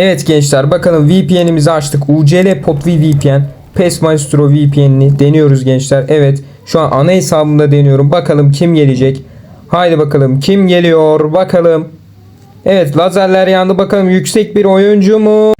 Evet gençler bakalım VPN'imizi açtık. UCL Potvi VPN. PES Maestro VPN'ini deniyoruz gençler. Evet şu an ana hesabımda deniyorum. Bakalım kim gelecek. Haydi bakalım kim geliyor bakalım. Evet lazerler yandı bakalım yüksek bir oyuncu mu?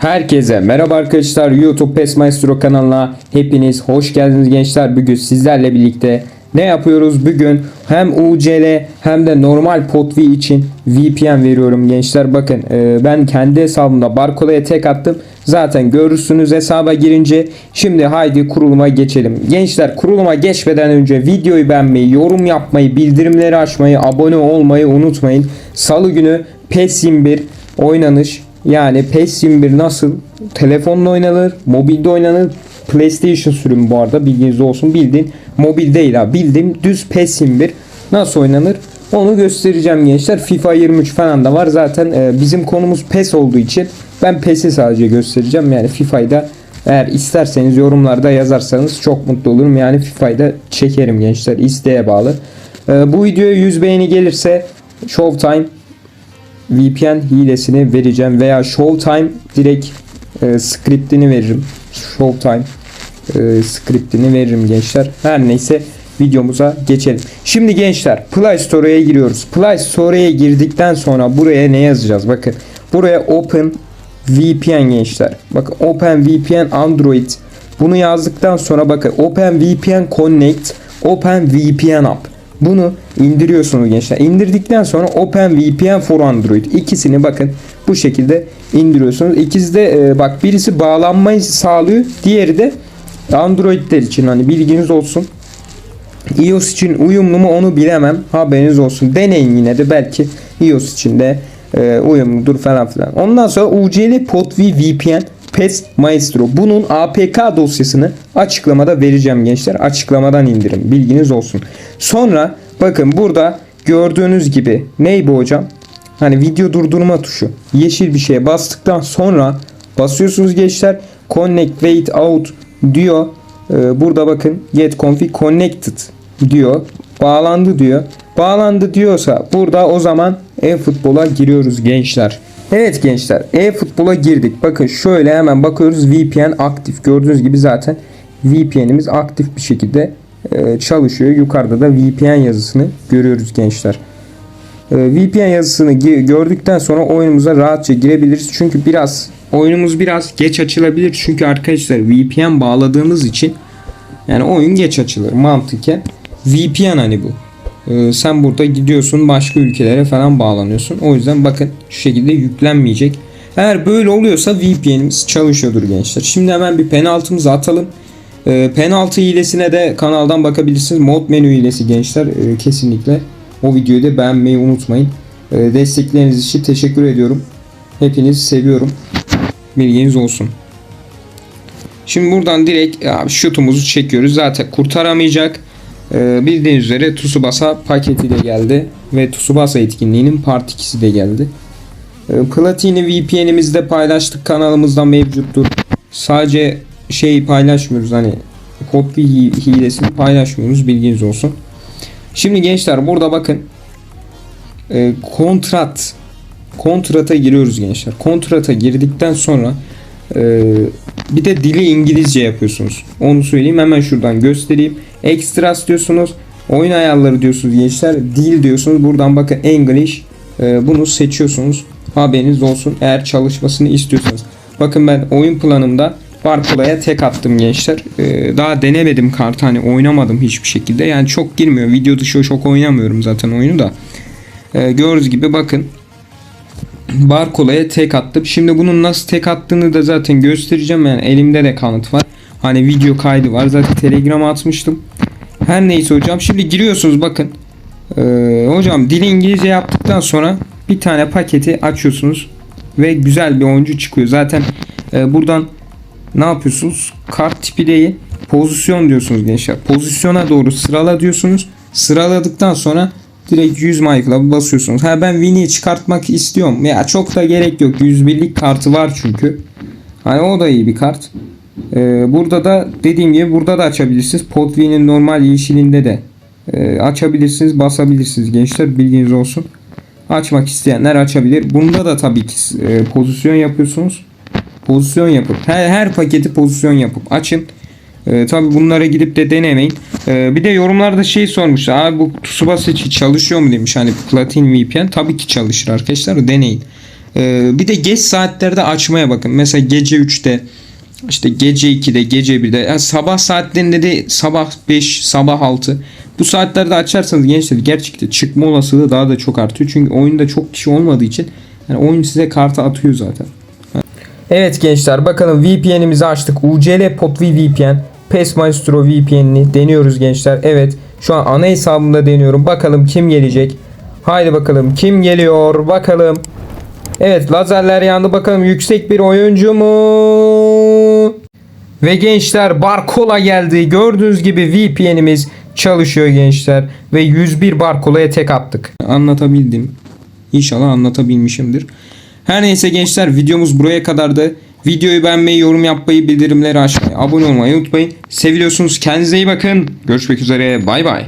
Herkese merhaba arkadaşlar YouTube PES Maestro kanalına hepiniz hoş geldiniz gençler. Bugün sizlerle birlikte ne yapıyoruz? Bugün hem UCL hem de normal POTV için VPN veriyorum gençler. Bakın e, ben kendi hesabımda Barkola'ya tek attım. Zaten görürsünüz hesaba girince. Şimdi haydi kuruluma geçelim. Gençler kuruluma geçmeden önce videoyu beğenmeyi, yorum yapmayı, bildirimleri açmayı, abone olmayı unutmayın. Salı günü PES 21 oynanış yani PES 21 nasıl? Telefonla oynanır, mobilde oynanır. PlayStation sürümü bu arada bilginiz olsun. Bildiğin mobil değil ha. Bildiğim düz PES 21 nasıl oynanır? Onu göstereceğim gençler. FIFA 23 falan da var. Zaten e, bizim konumuz PES olduğu için ben PES'i sadece göstereceğim. Yani FIFA'yı da eğer isterseniz yorumlarda yazarsanız çok mutlu olurum. Yani FIFA'yı da çekerim gençler. İsteğe bağlı. E, bu videoya 100 beğeni gelirse Showtime VPN hilesini vereceğim veya Showtime direkt e, scriptini veririm. Showtime e, scriptini veririm gençler. Her neyse videomuza geçelim. Şimdi gençler Play Store'a giriyoruz. Play Store'a girdikten sonra buraya ne yazacağız? Bakın buraya Open VPN gençler. Bakın Open VPN Android. Bunu yazdıktan sonra bakın Open VPN Connect, Open VPN App. Bunu indiriyorsunuz gençler. İndirdikten sonra OpenVPN for Android ikisini bakın bu şekilde indiriyorsunuz. İkisi de e, bak birisi bağlanmayı sağlıyor. Diğeri de Android'ler için hani bilginiz olsun. iOS için uyumlu mu onu bilemem. Haberiniz olsun. Deneyin yine de belki iOS için de e, uyumludur falan filan. Ondan sonra UCL POTV VPN PES Maestro. Bunun APK dosyasını açıklamada vereceğim gençler. Açıklamadan indirin. Bilginiz olsun. Sonra bakın burada gördüğünüz gibi ney bu hocam? Hani video durdurma tuşu. Yeşil bir şeye bastıktan sonra basıyorsunuz gençler. Connect wait out diyor. Ee, burada bakın get config connected diyor. Bağlandı diyor. Bağlandı diyorsa burada o zaman e-futbola giriyoruz gençler. Evet gençler e-futbola girdik. Bakın şöyle hemen bakıyoruz VPN aktif. Gördüğünüz gibi zaten VPN'imiz aktif bir şekilde e, çalışıyor. Yukarıda da VPN yazısını görüyoruz gençler. E, VPN yazısını gördükten sonra oyunumuza rahatça girebiliriz. Çünkü biraz oyunumuz biraz geç açılabilir. Çünkü arkadaşlar VPN bağladığımız için yani oyun geç açılır mantıken. VPN hani bu. Ee, sen burada gidiyorsun başka ülkelere falan bağlanıyorsun. O yüzden bakın şu şekilde yüklenmeyecek. Eğer böyle oluyorsa VPN'imiz çalışıyordur gençler. Şimdi hemen bir penaltımızı atalım. Ee, penaltı hilesine de kanaldan bakabilirsiniz. Mod menü hilesi gençler. Ee, kesinlikle o videoyu da beğenmeyi unutmayın. Ee, destekleriniz için teşekkür ediyorum. Hepinizi seviyorum. Bilginiz olsun. Şimdi buradan direkt abi, şutumuzu çekiyoruz. Zaten kurtaramayacak. Ee, bildiğiniz üzere Tsubasa paketi de geldi. Ve Tsubasa etkinliğinin part 2'si de geldi. Ee, Platini VPN'imizi de paylaştık. Kanalımızda mevcuttur. Sadece şey paylaşmıyoruz hani hi- hilesini paylaşmıyoruz. Bilginiz olsun. Şimdi gençler burada bakın. Ee, kontrat kontrata giriyoruz gençler. Kontrata girdikten sonra e, bir de dili İngilizce yapıyorsunuz. Onu söyleyeyim hemen şuradan göstereyim. Extras diyorsunuz. Oyun ayarları diyorsunuz gençler. Dil diyorsunuz. Buradan bakın English. e, bunu seçiyorsunuz. Haberiniz olsun eğer çalışmasını istiyorsanız. Bakın ben oyun planımda Barkola'ya tek attım gençler. E, daha denemedim kartı hani oynamadım hiçbir şekilde. Yani çok girmiyor. Video dışı çok oynamıyorum zaten oyunu da. E, gördüğünüz gibi bakın Barkola'ya tek attım. Şimdi bunun nasıl tek attığını da zaten göstereceğim. Yani elimde de kanıt var. Hani video kaydı var. Zaten Telegram'a atmıştım. Her neyse hocam. Şimdi giriyorsunuz bakın. Ee, hocam dil İngilizce yaptıktan sonra bir tane paketi açıyorsunuz. Ve güzel bir oyuncu çıkıyor. Zaten e, buradan ne yapıyorsunuz? Kart tipi değil. Pozisyon diyorsunuz gençler. Pozisyona doğru sırala diyorsunuz. Sıraladıktan sonra direkt 100 Michael'a basıyorsunuz. Ha ben Winnie'yi çıkartmak istiyorum. Ya çok da gerek yok. 101'lik kartı var çünkü. Hani o da iyi bir kart. Ee, burada da dediğim gibi burada da açabilirsiniz. Podvi'nin normal yeşilinde de e, açabilirsiniz, basabilirsiniz gençler bilginiz olsun. Açmak isteyenler açabilir. Bunda da tabii ki e, pozisyon yapıyorsunuz. Pozisyon yapıp her, her paketi pozisyon yapıp açın. E, tabii bunlara gidip de denemeyin. E, bir de yorumlarda şey sormuşlar. Abi bu Tsubasa için çalışıyor mu demiş. Hani Platin VPN tabii ki çalışır arkadaşlar. Deneyin. E, bir de geç saatlerde açmaya bakın. Mesela gece 3'te işte gece 2'de, gece 1'de, yani sabah saatlerinde de sabah 5, sabah 6. Bu saatlerde açarsanız gençler gerçekten çıkma olasılığı daha da çok artıyor. Çünkü oyunda çok kişi olmadığı için yani oyun size kartı atıyor zaten. Evet gençler bakalım VPN'imizi açtık. UCL Potvi VPN, PES Maestro VPN'ini deniyoruz gençler. Evet şu an ana hesabımda deniyorum. Bakalım kim gelecek. Haydi bakalım kim geliyor bakalım. Evet lazerler yandı bakalım yüksek bir oyuncu mu? Ve gençler Barkola geldi. Gördüğünüz gibi VPN'imiz çalışıyor gençler. Ve 101 Barkola'ya tek attık. Anlatabildim. İnşallah anlatabilmişimdir. Her neyse gençler videomuz buraya kadardı. Videoyu beğenmeyi, yorum yapmayı, bildirimleri açmayı, abone olmayı unutmayın. Seviyorsunuz. Kendinize iyi bakın. Görüşmek üzere. Bay bay.